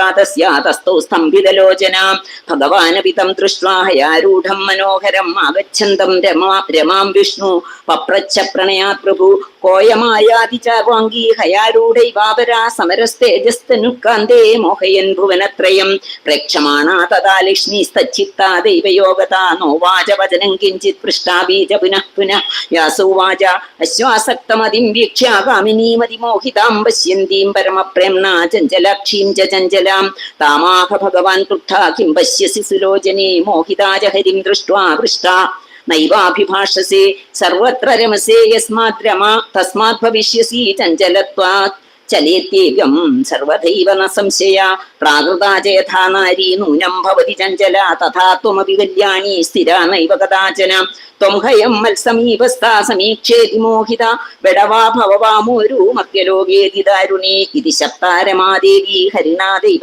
തസ്യാതസ്ഥോ സ്തംഭിതലോചന. ഭഗവാനപിതം ദൃഷ്ട്വാ മനോഹരം ആഗച്ഛന്തം രമാ വിഷ്ണു. പപ്രച്ഛ പ്രണയാത് പ്രഭു. കോയമായാതി മോഹയൻ ഭുവനത്രയം. പ്രേക്ഷമാണാ തഥാ ലക്ഷ്മീസ്തച്ചിത്താ ദൈവയോഗത. നോവാച വചനം കിഞ്ചിത് പൃഷ്ടാ പുനഃ പുനഃ. വ്യാസോവാച അശ്വാസക്തമതിം വീക്ഷ്യ കാമിനീമതിമോഹിതാം പശ്യന്തീം പരമപ്രേംണ ചഞ്ചലാക്ഷീം ചഞ്ചലാം कुशलां तामाह भगवान् क्रुद्धा किं पश्यसि सुलोचने मोहिताज हरिं दृष्ट्वा पृष्टा नैवाभिभाषसे सर्वत्र रमसे यस्माद् रमा तस्मात् भविष्यसि चञ्चलत्वात् ചലേത്യേകം സർവദൈവ ന സംശയ പ്രാകൃതാ ചേഥാ നാരി നൂനം ഭവതി ചഞ്ചല തഥാ ത്വമപി കല്യാണി സ്ഥിരാ നൈവ കഥാചന ത്വം ഹയം മത്സമീപസ്ഥ സമീക്ഷേതി മോഹിത ബഡവാ ഭവവാമോരു മധ്യലോകേതി ദാരുണേ ഇതി ശബ്ദാരമാദേവി ഹരിണാ ദൈവ